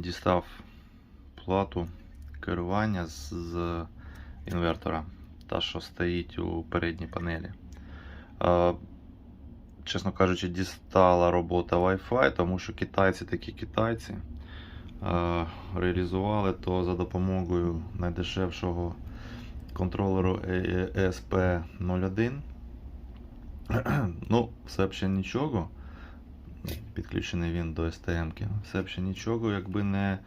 дістав плату керування з, інвертора, та, що стоїть у передній панелі. Е, чесно кажучи, дістала робота Wi-Fi, тому що китайці такі китайці е, реалізували то за допомогою найдешевшого контролеру E ESP01. ну, все ще нічого. Підключений він до. -ки. Все б ще нічого, якби не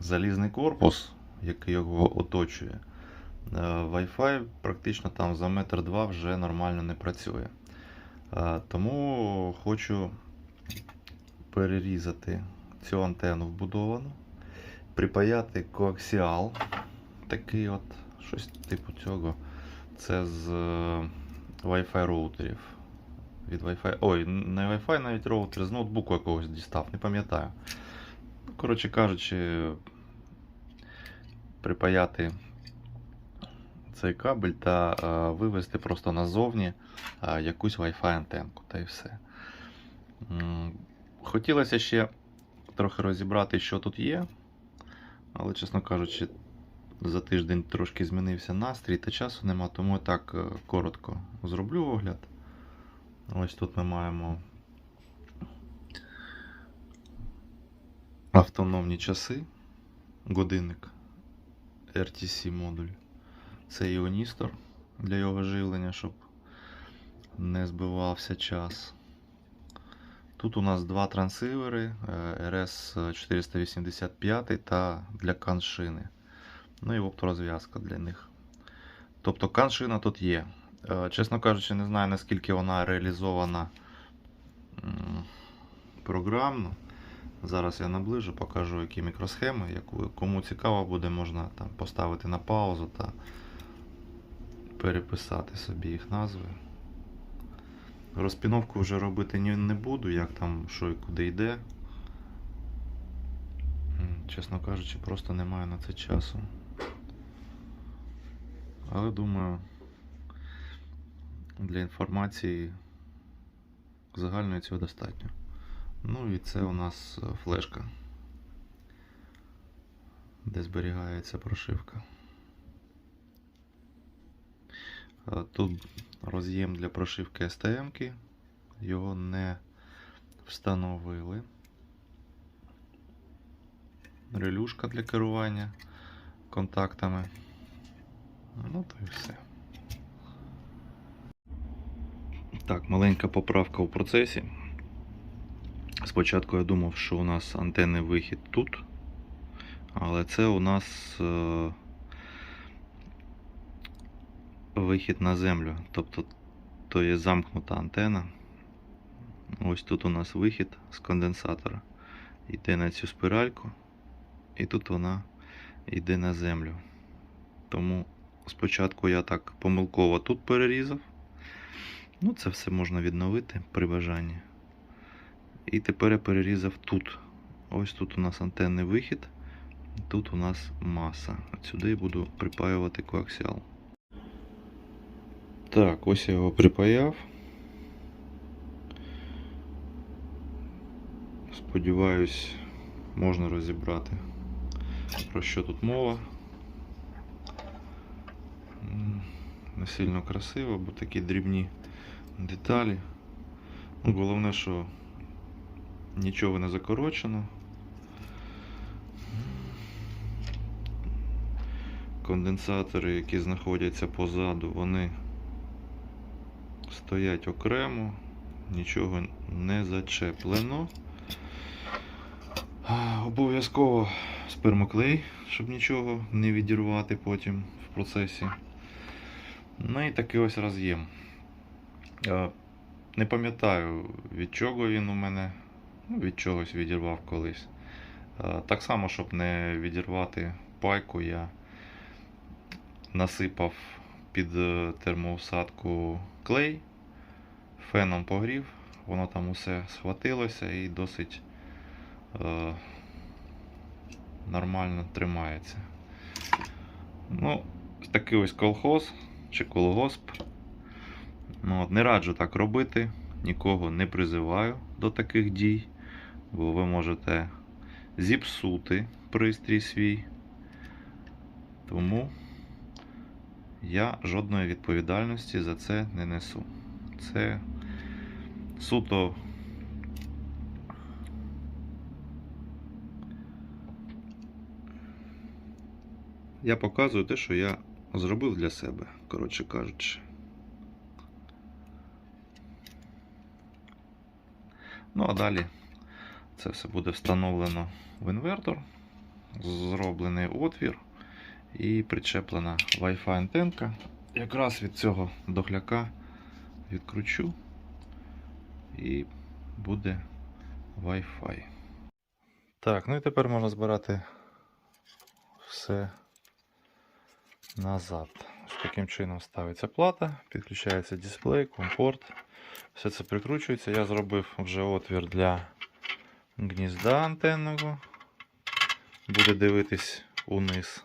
залізний корпус, який його оточує. Е, Wi-Fi практично там за метр два вже нормально не працює. Е, Тому хочу перерізати цю антенну вбудовану, припаяти коаксіал, такий от, щось типу цього. Це з е, Wi-Fi роутерів. Від Wi-Fi. Ой, не Wi-Fi, навіть роутер з ноутбуку якогось дістав, не пам'ятаю. Коротше кажучи, припаяти цей кабель та е, вивести просто назовні е, якусь Wi-Fi антенку, та й все. Хотілося ще трохи розібрати, що тут є, але, чесно кажучи, за тиждень трошки змінився настрій та часу нема, тому я так е, коротко зроблю огляд. Ось тут ми маємо автономні часи, годинник RTC модуль. Це іоністор для його живлення, щоб не збивався час. Тут у нас два трансивери е, RS485 та для каншини. Ну і опторозв'язка для них. Тобто каншина тут є. Е, Чесно кажучи, не знаю наскільки вона реалізована програмно. Зараз я наближу, покажу, які мікросхеми. Яку, кому цікаво буде, можна там поставити на паузу та переписати собі їх назви. Розпіновку вже робити не буду, як там що і куди йде. Чесно кажучи, просто немає на це часу. Але думаю, для інформації загальної цього достатньо. Ну і це у нас е, флешка, де зберігається прошивка. Е, Тут роз'єм для прошивки STM, його не встановили. Релюшка для керування контактами. Ну то і все. Так, маленька поправка у процесі. Спочатку я думав, що у нас антенний вихід тут, але це у нас е, вихід на землю. Тобто то є замкнута антена. Ось тут у нас вихід з конденсатора. Йде на цю спиральку, і тут вона йде на землю. Тому спочатку я так помилково тут перерізав. Ну, це все можна відновити при бажанні. І тепер я перерізав тут. Ось тут у нас антенний вихід, тут у нас маса. От сюди я буду припаювати коаксіал. Так, ось я його припаяв. Сподіваюсь, можна розібрати, про що тут мова. Не сильно красиво, бо такі дрібні деталі. Ну, головне, що нічого не закорочено. Конденсатори, які знаходяться позаду, вони стоять окремо, нічого не зачеплено. Обов'язково спермоклей, щоб нічого не відірвати потім в процесі. Ну і такий ось роз'єм. Е, Не пам'ятаю, від чого він у мене. Ну, від чогось відірвав колись. Е, Так само, щоб не відірвати пайку, я насипав під е, термоусадку клей, феном погрів, воно там усе схватилося і досить е, нормально тримається. Ну, такий ось колхоз чи колгосп. Ну, от, не раджу так робити, нікого не призиваю до таких дій. бо ви можете зіпсути пристрій свій. Тому я жодної відповідальності за це не несу. Це суто я показую те, що я зробив для себе, коротше кажучи. Ну а далі це все буде встановлено в інвертор, зроблений отвір і причеплена Wi-Fi антенка. Якраз від цього дохляка відкручу і буде Wi-Fi. Так, ну і тепер можна збирати все назад. Таким чином ставиться плата, підключається дисплей, компорт. Все це прикручується. Я зробив вже отвір для гнізда антенного. Буде дивитись униз.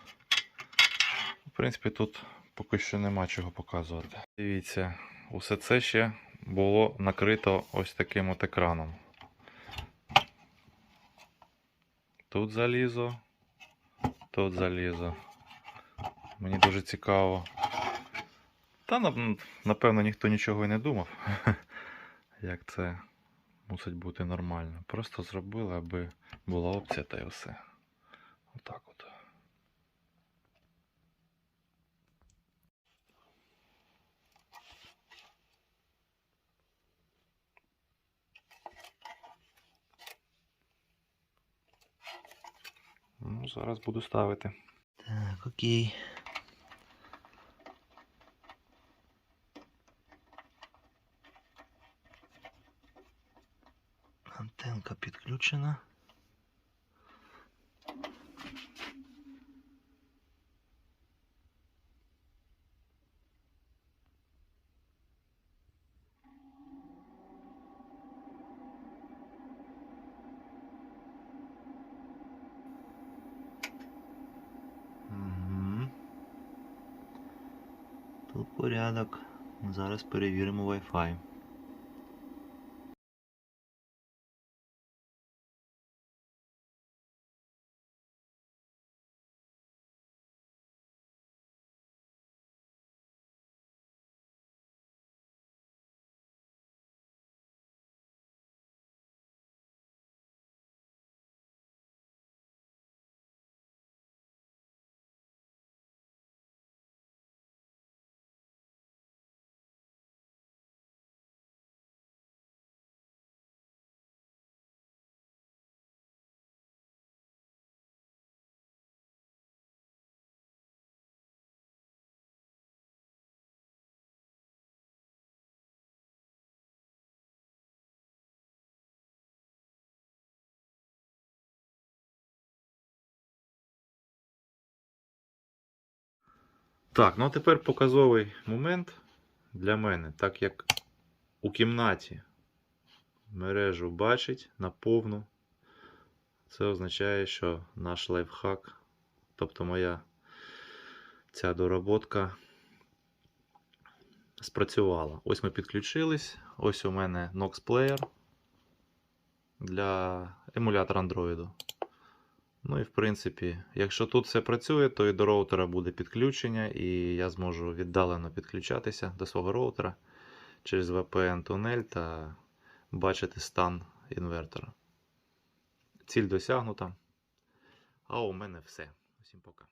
В принципі, тут поки що нема чого показувати. Дивіться, усе це ще було накрито ось таким от екраном. Тут залізо, тут залізо. Мені дуже цікаво. Та напевно ніхто нічого і не думав, як це мусить бути нормально. Просто зробили, аби була опція та й все. Отак от. Ну, зараз буду ставити. Так, окей. Підключена. Мгм. Тут порядок. Зараз перевіримо Wi-Fi. Так, ну а тепер показовий момент для мене, так як у кімнаті мережу бачить наповну. Це означає, що наш лайфхак, тобто моя ця доработка спрацювала. Ось ми підключились. Ось у мене Nox Player для емулятора Android. Ну і в принципі, якщо тут все працює, то і до роутера буде підключення, і я зможу віддалено підключатися до свого роутера через VPN-тунель та бачити стан інвертора. Ціль досягнута. А у мене все. Усім пока.